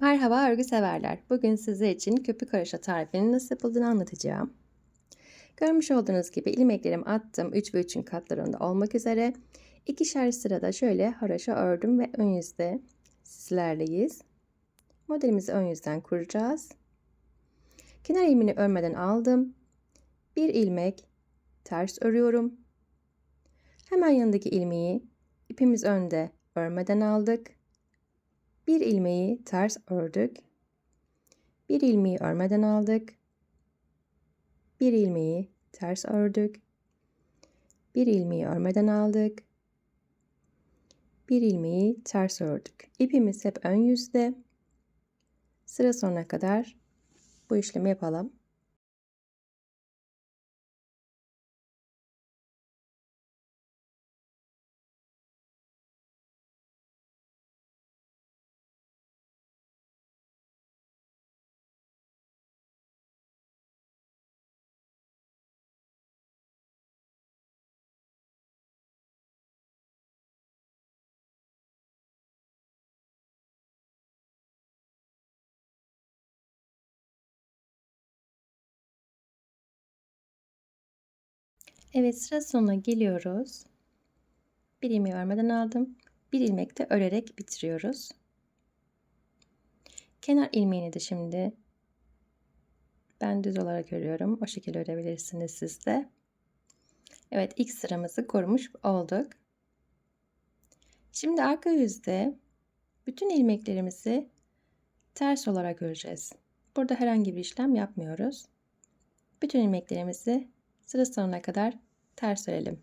Merhaba örgü severler. Bugün sizler için köpük haroşa tarifinin nasıl yapıldığını anlatacağım. Görmüş olduğunuz gibi ilmeklerimi attım 3 ve 3'ün katlarında olmak üzere. İkişer sırada şöyle haroşa ördüm ve ön yüzde sizlerleyiz. Modelimizi ön yüzden kuracağız. Kenar ilmini örmeden aldım. Bir ilmek ters örüyorum. Hemen yanındaki ilmeği ipimiz önde örmeden aldık. Bir ilmeği ters ördük. Bir ilmeği örmeden aldık. Bir ilmeği ters ördük. Bir ilmeği örmeden aldık. Bir ilmeği ters ördük. İpimiz hep ön yüzde. Sıra sonuna kadar bu işlemi yapalım. Evet sıra sonuna geliyoruz. Bir ilmeği örmeden aldım. Bir ilmek de örerek bitiriyoruz. Kenar ilmeğini de şimdi ben düz olarak örüyorum. O şekilde örebilirsiniz siz de. Evet ilk sıramızı korumuş olduk. Şimdi arka yüzde bütün ilmeklerimizi ters olarak öreceğiz. Burada herhangi bir işlem yapmıyoruz. Bütün ilmeklerimizi sıra sonuna kadar ters örelim.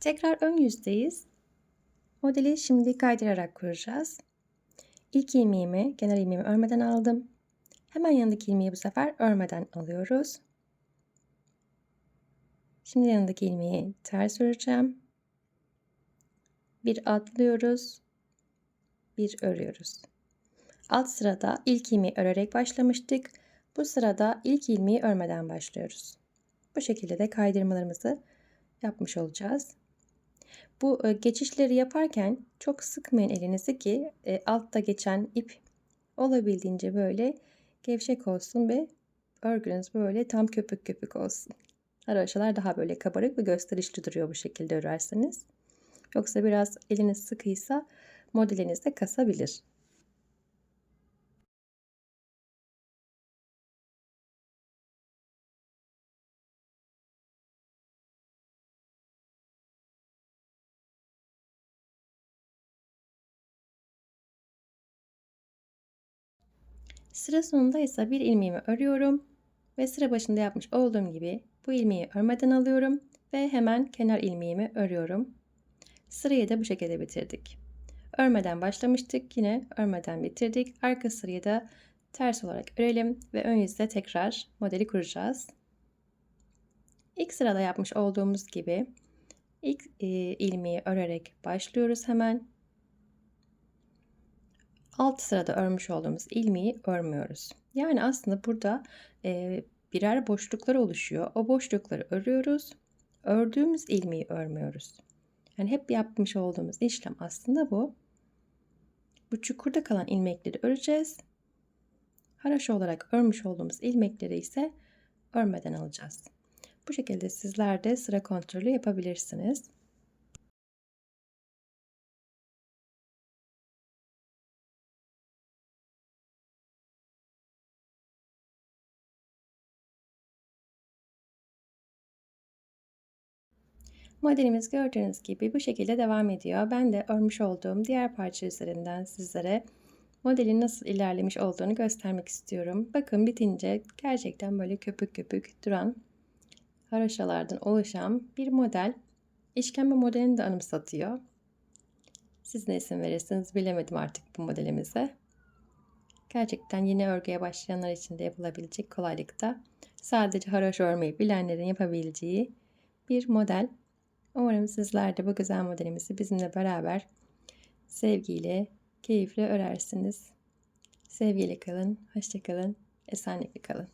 Tekrar ön yüzdeyiz. Modeli şimdi kaydırarak kuracağız. İlk ilmeğimi, kenar ilmeğimi örmeden aldım. Hemen yanındaki ilmeği bu sefer örmeden alıyoruz. Şimdi yanındaki ilmeği ters öreceğim. Bir atlıyoruz. Bir örüyoruz. Alt sırada ilk ilmeği örerek başlamıştık. Bu sırada ilk ilmeği örmeden başlıyoruz. Bu şekilde de kaydırmalarımızı yapmış olacağız. Bu e, geçişleri yaparken çok sıkmayın elinizi ki e, altta geçen ip olabildiğince böyle gevşek olsun ve örgünüz böyle tam köpük köpük olsun. Haroşalar daha böyle kabarık ve gösterişli duruyor bu şekilde örerseniz. Yoksa biraz eliniz sıkıysa modeliniz de kasabilir. Sıra sonunda ise bir ilmeğimi örüyorum ve sıra başında yapmış olduğum gibi bu ilmeği örmeden alıyorum ve hemen kenar ilmeğimi örüyorum. Sırayı da bu şekilde bitirdik. Örmeden başlamıştık yine örmeden bitirdik. Arka sırayı da ters olarak örelim ve ön yüzde tekrar modeli kuracağız. İlk sırada yapmış olduğumuz gibi ilk e, ilmeği örerek başlıyoruz hemen alt sırada örmüş olduğumuz ilmeği örmüyoruz. Yani aslında burada e, birer boşluklar oluşuyor. O boşlukları örüyoruz. Ördüğümüz ilmeği örmüyoruz. Yani hep yapmış olduğumuz işlem aslında bu. Bu çukurda kalan ilmekleri öreceğiz. Haraşo olarak örmüş olduğumuz ilmekleri ise örmeden alacağız. Bu şekilde sizler de sıra kontrolü yapabilirsiniz. Modelimiz gördüğünüz gibi bu şekilde devam ediyor. Ben de örmüş olduğum diğer parça üzerinden sizlere modelin nasıl ilerlemiş olduğunu göstermek istiyorum. Bakın bitince gerçekten böyle köpük köpük duran haraşalardan oluşan bir model. İşkembe modelini de anımsatıyor. Siz ne isim verirsiniz bilemedim artık bu modelimize. Gerçekten yeni örgüye başlayanlar için de yapılabilecek kolaylıkta Sadece haroş örmeyi bilenlerin yapabileceği bir model. Umarım sizler de bu güzel modelimizi bizimle beraber sevgiyle, keyifle örersiniz. Sevgiyle kalın, hoşça kalın, esenlikle kalın.